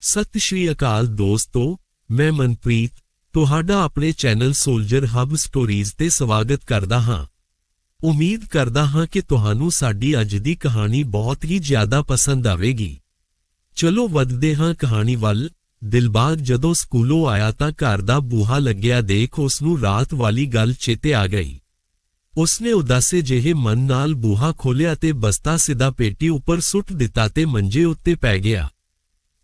ਸਤਿ ਸ਼੍ਰੀ ਅਕਾਲ ਦੋਸਤੋ, ਮੈਂ ਮਨਪ੍ਰੀਤ, ਤੁਹਾਡਾ ਆਪਣੇ ਚੈਨਲ ਸੋਲਜਰ ਹਬ ਸਟੋਰੀਜ਼ ਤੇ ਸਵਾਗਤ ਕਰਦਾ ਹਾਂ। ਉਮੀਦ ਕਰਦਾ ਹਾਂ ਕਿ ਤੁਹਾਨੂੰ ਸਾਡੀ ਅੱਜ ਦੀ ਕਹਾਣੀ ਬਹੁਤ ਹੀ ਜ਼ਿਆਦਾ ਪਸੰਦ ਆਵੇਗੀ। ਚਲੋ ਵੱਧਦੇ ਹਾਂ ਕਹਾਣੀ ਵੱਲ, ਦਿਲਬਾਗ ਜਦੋਂ ਸਕੂਲੋਂ ਆਇਆ ਤਾਂ ਘਰ ਦਾ ਬੂਹਾ ਲੱਗਿਆ ਦੇਖ ਉਸ ਨੂੰ ਰਾਤ ਵਾਲੀ ਗੱਲ ਚੇਤੇ ਆ ਗਈ। ਉਸਨੇ ਉਦਾਸੇ ਜਿਹੇ ਮਨ ਨਾਲ ਬੂਹਾ ਖੋਲ੍ਹਿਆ ਤੇ ਬਸਤਾ ਸਿੱਧਾ ਪੇਟੀ ਉੱਪਰ ਸੁੱਟ ਦਿੱਤਾ ਤੇ ਮੰਜੇ ਉੱਤੇ ਪੈ ਗਿਆ।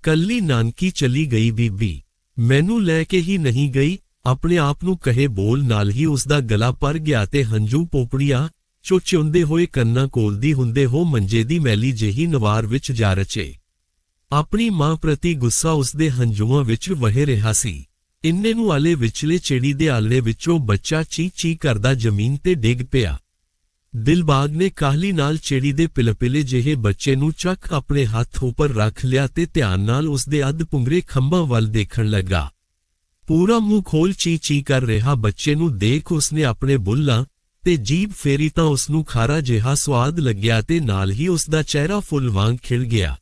ਕੱਲੀ ਨਾਨਕੀ ਚਲੀ ਗਈ ਬੀਬੀ। ਮੈਨੂੰ ਲੈ ਕੇ ਹੀ ਨਹੀਂ ਗਈ, ਆਪਣੇ ਆਪ ਨੂੰ ਕਹੇ ਬੋਲ ਨਾਲ ਹੀ ਉਸ ਦਾ ਗਲਾ ਪਰ ਗਿਆ ਤੇ ਹੰਝੂ ਪੋਪੜੀਆਂ ਚੋਚਿਉਂਦੇ ਹੋਏ ਕੰਨਾਂ ਕੋਲਦੀ ਹੁੰਦੇ ਹੋ ਮੰਜੇ ਦੀ ਮੈਲੀ ਜਿਹੀ ਨਵਾਰ ਵਿੱਚ ਜਾ ਰਚੇ। ਆਪਣੀ ਮਾਂ ਪ੍ਰਤੀ ਗੁੱਸਾ ਉਸ ਦੇ ਹੰਝੂਆਂ ਵਿੱਚ ਵਹਿ ਰਿਹਾ ਸੀ। ਇੰਨੇ ਨੂੰ ਆਲੇ ਵਿਚਲੇ ਚਿੜੀ ਦੇ ਆਲੇ ਵਿੱਚੋਂ ਬੱਚਾ ਚੀ ਚੀ ਕਰਦਾ ਜ਼ਮੀਨ ਤੇ ਡਿੱਗ ਪਿਆ। ਦਿਲਬਾਗ ਨੇ ਕਾਹਲੀ ਨਾਲ ਚਿੜੀ ਦੇ ਪਿਲਪਿਲੇ ਜਿਹੇ ਬੱਚੇ ਨੂੰ ਚੱਕ ਆਪਣੇ ਹੱਥ ਉੱਪਰ ਰੱਖ ਲਿਆ ਤੇ ਧਿਆਨ ਨਾਲ ਉਸ ਦੇ ਅੱਧ ਪੁੰਗਰੇ ਖੰਭਾਂ ਵੱਲ ਦੇਖਣ ਲੱਗਾ। ਪੂਰਾ ਮੂੰਹ ਖੋਲ ਚੀ ਚੀ ਕਰ ਰਿਹਾ ਬੱਚੇ ਨੂੰ ਦੇਖ ਉਸਨੇ ਆਪਣੇ ਬੁੱਲਾਂ ਤੇ ਜੀਭ ਫੇਰੀ ਤਾਂ ਉਸ ਨੂੰ ਖਾਰਾ ਜਿਹਾ ਸਵਾਦ ਲੱਗਿਆ ਤੇ ਨਾਲ ਹੀ ਉਸ ਦਾ ਚਿਹਰਾ ਫੁੱਲ ਵਾਂਗ ਖਿੜ ਗਿਆ।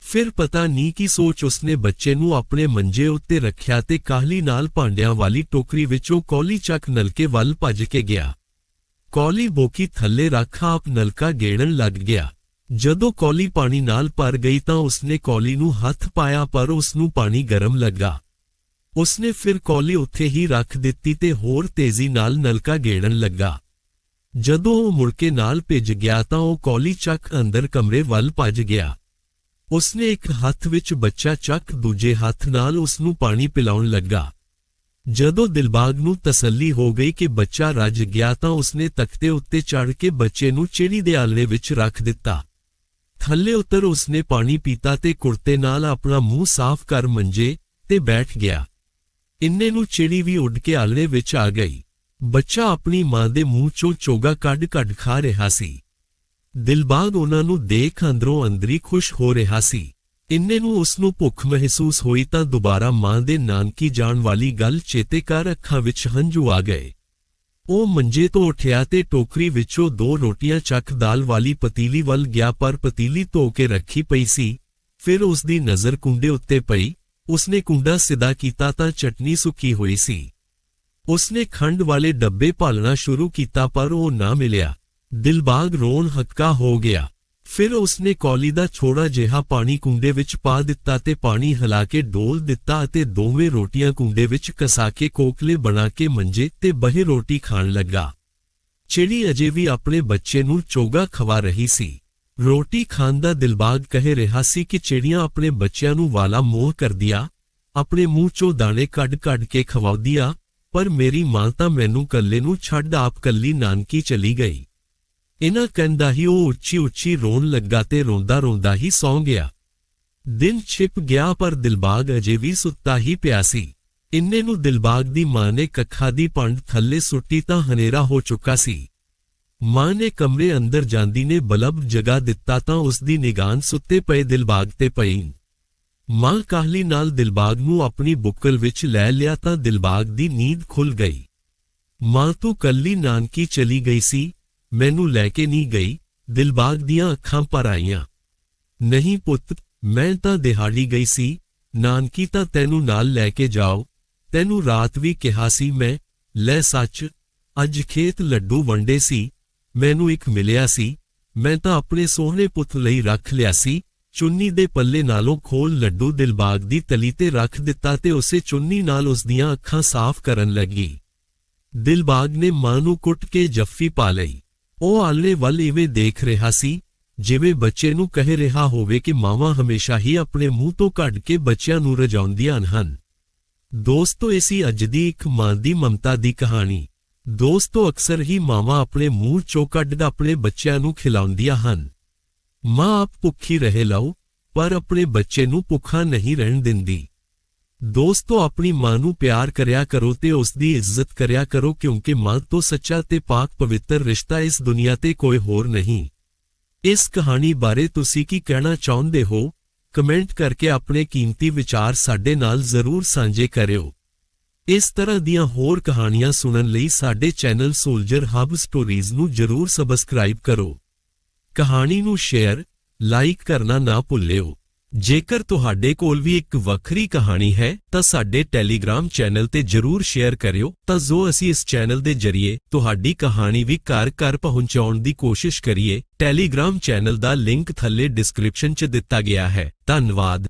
ਫਿਰ ਪਤਾ ਨਹੀਂ ਕੀ ਸੋਚ ਉਸਨੇ ਬੱਚੇ ਨੂੰ ਆਪਣੇ ਮੰਜੇ ਉੱਤੇ ਰੱਖਿਆ ਤੇ ਕਾਹਲੀ ਨਾਲ ਭਾਂਡਿਆਂ ਵਾਲੀ ਟੋਕਰੀ ਵਿੱਚੋਂ ਕੌਲੀ ਚੱਕ ਨਲਕੇ ਵੱਲ ਭੱਜ ਕੇ ਗਿਆ। ਕੌਲੀ ਬੋਕੀ ਥੱਲੇ ਰੱਖ ਆਪ ਨਲਕਾ ਗੇੜਨ ਲੱਗ ਗਿਆ। ਜਦੋਂ ਕੌਲੀ ਪਾਣੀ ਨਾਲ ਭਰ ਗਈ ਤਾਂ ਉਸਨੇ ਕੌਲੀ ਨੂੰ ਹੱਥ ਪਾਇਆ ਪਰ ਉਸ ਨੂੰ ਪਾਣੀ ਗਰਮ ਲੱਗਾ। ਉਸਨੇ ਫਿਰ ਕੌਲੀ ਉੱਥੇ ਹੀ ਰੱਖ ਦਿੱਤੀ ਤੇ ਹੋਰ ਤੇਜ਼ੀ ਨਾਲ ਨਲਕਾ ਗੇੜਨ ਲੱਗਾ। ਜਦੋਂ ਉਹ ਮੁੜ ਕੇ ਨਾਲ ਭਿੱਜ ਗਿਆ ਤਾਂ ਉਹ ਕੌਲੀ ਚੱਕ ਅੰਦਰ ਕਮਰੇ ਵੱਲ ਭੱਜ ਗਿਆ। ਉਸਨੇ ਇੱਕ ਹੱਥ ਵਿੱਚ ਬੱਚਾ ਚੱਕ ਦੂਜੇ ਹੱਥ ਨਾਲ ਉਸ ਨੂੰ ਪਾਣੀ ਪਿਲਾਉਣ ਲੱਗਾ। ਜਦੋਂ ਦਿਲਬਾਗ ਨੂੰ ਤਸੱਲੀ ਹੋ ਗਈ ਕਿ ਬੱਚਾ ਰੱਜ ਗਿਆ ਤਾਂ ਉਸਨੇ ਤਖਤੇ ਉੱਤੇ ਚੜ੍ਹ ਕੇ ਬੱਚੇ ਨੂੰ ਚਿੜੀ ਦੇ ਆਲਣੇ ਵਿੱਚ ਰੱਖ ਦਿੱਤਾ। ਥੱਲੇ ਉਤਰ ਉਸਨੇ ਪਾਣੀ ਪੀਤਾ ਤੇ ਕੁਰਤੇ ਨਾਲ ਆਪਣਾ ਮੂੰਹ ਸਾਫ਼ ਕਰ ਮੰਜੇ ਤੇ ਬੈਠ ਗਿਆ। ਇੰਨੇ ਨੂੰ ਚਿੜੀ ਵੀ ਉੱਡ ਕੇ ਆਲਣੇ ਵਿੱਚ ਆ ਗਈ। ਬੱਚਾ ਆਪਣੀ ਮਾਂ ਦੇ ਮੂੰਹ ਚੋਂ ਚੋਗਾ ਕੱਢ-ਕੱਢ ਖਾ ਰਿਹਾ ਸੀ। ਦਿਲਬਾਗ ਉਹਨਾਂ ਨੂੰ ਦੇਖ ਅੰਦਰੋਂ ਅੰਦਰੀ ਖੁਸ਼ ਹੋ ਰਿਹਾ ਸੀ। ਇੰਨੇ ਨੂੰ ਉਸ ਨੂੰ ਭੁੱਖ ਮਹਿਸੂਸ ਹੋਈ ਤਾਂ ਦੁਬਾਰਾ ਮਾਂ ਦੇ ਨਾਨਕੀ ਜਾਣ ਵਾਲੀ ਗੱਲ ਚੇਤੇ ਕਰ ਅੱਖਾਂ ਵਿੱਚ ਹੰਝੂ ਆ ਗਏ। ਉਹ ਮੰਜੇ ਤੋਂ ਉੱਠਿਆ ਤੇ ਟੋਕਰੀ ਵਿੱਚੋਂ ਦੋ ਰੋਟੀਆਂ ਚੱਕ ਦਾਲ ਵਾਲੀ ਪਤੀਲੀ ਵੱਲ ਗਿਆ ਪਰ ਪਤੀਲੀ ਧੋ ਕੇ ਰੱਖੀ ਪਈ ਸੀ। ਫਿਰ ਉਸ ਦੀ ਨਜ਼ਰ ਕੁੰਡੇ ਉੱਤੇ ਪਈ। ਉਸਨੇ ਕੁੰਡਾ ਸਿੱਧਾ ਕੀਤਾ ਤਾਂ ਚਟਨੀ ਸੁੱਕੀ ਹੋਈ ਸੀ। ਉਸਨੇ ਖੰਡ ਵਾਲੇ ਡੱਬੇ ਭਾਲਣਾ ਸ਼ੁਰੂ ਕੀਤਾ ਪਰ ਉਹ ਨਾ ਮਿਲਿਆ। ਦਿਲਬਾਗ ਰੋਣ ਹੱਕਾ ਹੋ ਗਿਆ। ਫਿਰ ਉਸਨੇ ਕੌਲੀ ਦਾ ਛੋੜਾ ਜਿਹਾ ਪਾਣੀ ਕੁੰਡੇ ਵਿੱਚ ਪਾ ਦਿੱਤਾ ਤੇ ਪਾਣੀ ਹਿਲਾ ਕੇ ਡੋਲ ਦਿੱਤਾ ਅਤੇ ਦੋਵੇਂ ਰੋਟੀਆਂ ਕੁੰਡੇ ਵਿੱਚ ਕਸਾ ਕੇ ਕੋਕਲੇ ਬਣਾ ਕੇ ਮੰਜੇ ਤੇ ਬਹੇ ਰੋਟੀ ਖਾਣ ਲੱਗਾ। ਚਿੜੀ ਅਜੇ ਵੀ ਆਪਣੇ ਬੱਚੇ ਨੂੰ ਚੋਗਾ ਖਵਾ ਰਹੀ ਸੀ। ਰੋਟੀ ਖਾਣ ਦਾ ਦਿਲਬਾਗ ਕਹਿ ਰਿਹਾ ਸੀ ਕਿ ਚਿੜੀਆਂ ਆਪਣੇ ਬੱਚਿਆਂ ਨੂੰ ਵਾਲਾ ਮੋਹ ਕਰਦੀਆਂ, ਆਪਣੇ ਮੂੰਹ ਚੋਂ ਦਾਣੇ ਕੱਢ-ਕੱਢ ਕੇ ਖਵਾਉਂਦੀਆਂ, ਪਰ ਮੇਰੀ ਮਾਂ ਤਾਂ ਮੈਨੂੰ ਕੱਲੇ ਨੂੰ ਛੱਡ ਆਪ ਕੱਲੀ ਨਾਨਕੀ ਚਲੀ ਗਈ। ਇਨਾ ਕਹਿੰਦਾ ਹੀ ਉਹ ਉੱਚੀ ਉੱਚੀ ਰੋਣ ਲੱਗਾ ਤੇ ਰੋਂਦਾ ਰੋਂਦਾ ਹੀ ਸੌਂ ਗਿਆ। ਦਿਨ ਛਿਪ ਗਿਆ ਪਰ ਦਿਲਬਾਗ ਅਜੇ ਵੀ ਸੁੱਤਾ ਹੀ ਪਿਆ ਸੀ। ਇੰਨੇ ਨੂੰ ਦਿਲਬਾਗ ਦੀ ਮਾਂ ਨੇ ਕੱਖਾਂ ਦੀ ਪੰਡ ਥੱਲੇ ਸੁੱਟੀ ਤਾਂ ਹਨੇਰਾ ਹੋ ਚੁੱਕਾ ਸੀ। ਮਾਂ ਨੇ ਕਮਰੇ ਅੰਦਰ ਜਾਂਦੀ ਨੇ ਬਲਬ ਜਗਾ ਦਿੱਤਾ ਤਾਂ ਉਸ ਦੀ ਨਿਗਾਨ ਸੁੱਤੇ ਪਏ ਦਿਲਬਾਗ ਤੇ ਪਈ। ਮਾਂ ਕਾਹਲੀ ਨਾਲ ਦਿਲਬਾਗ ਨੂੰ ਆਪਣੀ ਬੁੱਕਲ ਵਿੱਚ ਲੈ ਲਿਆ ਤਾਂ ਦਿਲਬਾਗ ਦੀ ਨੀਂਦ ਖੁੱਲ ਗਈ। ਮਾਂ ਤੋਂ ਕੱਲੀ ਨਾਨਕੀ ਚਲੀ ਗਈ ਸੀ। ਮੈਨੂੰ ਲੈ ਕੇ ਨਹੀਂ ਗਈ, ਦਿਲਬਾਗ ਦੀਆਂ ਅੱਖਾਂ ਪਰ ਆਈਆਂ। ਨਹੀਂ ਪੁੱਤ, ਮੈਂ ਤਾਂ ਦਿਹਾੜੀ ਗਈ ਸੀ। ਨਾਨਕੀ ਤਾਂ ਤੈਨੂੰ ਨਾਲ ਲੈ ਕੇ ਜਾਓ। ਤੈਨੂੰ ਰਾਤ ਵੀ ਕਿਹਾ ਸੀ ਮੈਂ, ਲੈ ਸੱਚ, ਅੱਜ ਖੇਤ ਲੱਡੂ ਵੰਡੇ ਸੀ। ਮੈਨੂੰ ਇੱਕ ਮਿਲਿਆ ਸੀ। ਮੈਂ ਤਾਂ ਆਪਣੇ ਸੋਹਣੇ ਪੁੱਤ ਲਈ ਰੱਖ ਲਿਆ ਸੀ। ਚੁੰਨੀ ਦੇ ਪੱਲੇ ਨਾਲੋਂ ਖੋਲ ਲੱਡੂ ਦਿਲਬਾਗ ਦੀ ਤਲੀ ਤੇ ਰੱਖ ਦਿੱਤਾ ਤੇ ਉਸੇ ਚੁੰਨੀ ਨਾਲ ਉਸ ਦੀਆਂ ਅੱਖਾਂ ਸਾਫ਼ ਕਰਨ ਲੱਗੀ। ਦਿਲਬਾਗ ਨੇ ਮਾਂ ਨੂੰ ਕੁੱਟ ਕੇ ਜੱਫੀ ਪਾ ਲਈ। ਉਹ ਆਲਣੇ ਵੱਲ ਇਵੇਂ ਦੇਖ ਰਿਹਾ ਸੀ, ਜਿਵੇਂ ਬੱਚੇ ਨੂੰ ਕਹਿ ਰਿਹਾ ਹੋਵੇ ਕਿ ਮਾਵਾਂ ਹਮੇਸ਼ਾ ਹੀ ਆਪਣੇ ਮੂੰਹ ਤੋਂ ਕੱਢ ਕੇ ਬੱਚਿਆਂ ਨੂੰ ਰਜਾਉਂਦੀਆਂ ਹਨ। ਦੋਸਤੋ ਇਸੀ ਅੱਜ ਦੀ ਇੱਕ ਮਾਂ ਦੀ ਮਮਤਾ ਦੀ ਕਹਾਣੀ। ਦੋਸਤੋ, ਅਕਸਰ ਹੀ ਮਾਵਾਂ ਆਪਣੇ ਮੂੰਹ ਚੋਂ ਕੱਢ ਆਪਣੇ ਬੱਚਿਆਂ ਨੂੰ ਖਿਲਾਉਂਦੀਆਂ ਹਨ। ਮਾਂ ਆਪ ਭੁੱਖੀ ਰਹੇ ਲਓ, ਪਰ ਆਪਣੇ ਬੱਚੇ ਨੂੰ ਭੁੱਖਾ ਨਹੀਂ ਰਹਿਣ ਦਿੰਦੀ। ਦੋਸਤੋ, ਆਪਣੀ ਮਾਂ ਨੂੰ ਪਿਆਰ ਕਰਿਆ ਕਰੋ ਤੇ ਉਸ ਦੀ ਇੱਜ਼ਤ ਕਰਿਆ ਕਰੋ, ਕਿਉਂਕਿ ਮਾਂ ਤੋਂ ਸੱਚਾ ਤੇ ਪਾਕ ਪਵਿੱਤਰ ਰਿਸ਼ਤਾ ਇਸ ਦੁਨੀਆ ਤੇ ਕੋਈ ਹੋਰ ਨਹੀਂ। ਇਸ ਕਹਾਣੀ ਬਾਰੇ ਤੁਸੀਂ ਕੀ ਕਹਿਣਾ ਚਾਹੁੰਦੇ ਹੋ? ਕਮੈਂਟ ਕਰਕੇ ਆਪਣੇ ਕੀਮਤੀ ਵਿਚਾਰ ਸਾਡੇ ਨਾਲ ਜ਼ਰੂਰ ਸਾਂਝੇ ਕਰਿਓ। ਇਸ ਤਰ੍ਹਾਂ ਦੀਆਂ ਹੋਰ ਕਹਾਣੀਆਂ ਸੁਣਨ ਲਈ ਸਾਡੇ ਚੈਨਲ ਸੋਲਜਰ ਹਬ ਸਟੋਰੀਜ਼ ਨੂੰ ਜਰੂਰ ਸਬਸਕ੍ਰਾਈਬ ਕਰੋ। ਕਹਾਣੀ ਨੂੰ ਸ਼ੇਅਰ, ਲਾਈਕ ਕਰਨਾ ਨਾ ਭੁੱਲਿਓ। ਜੇਕਰ ਤੁਹਾਡੇ ਕੋਲ ਵੀ ਇੱਕ ਵੱਖਰੀ ਕਹਾਣੀ ਹੈ, ਤਾਂ ਸਾਡੇ ਟੈਲੀਗ੍ਰਾਮ ਚੈਨਲ ਤੇ ਜਰੂਰ ਸ਼ੇਅਰ ਕਰਿਓ, ਤਾਂ ਜੋ ਅਸੀਂ ਇਸ ਚੈਨਲ ਦੇ ਜਰੀਏ ਤੁਹਾਡੀ ਕਹਾਣੀ ਵੀ ਘਰ-ਘਰ ਪਹੁੰਚਾਉਣ ਦੀ ਕੋਸ਼ਿਸ਼ ਕਰੀਏ। ਟੈਲੀਗ੍ਰਾਮ ਚੈਨਲ ਦਾ ਲਿੰਕ ਥੱਲੇ ਡਿਸਕ੍ਰਿਪਸ਼ਨ 'ਚ ਦਿੱਤਾ ਗਿਆ ਹੈ। ਧੰਨਵਾਦ।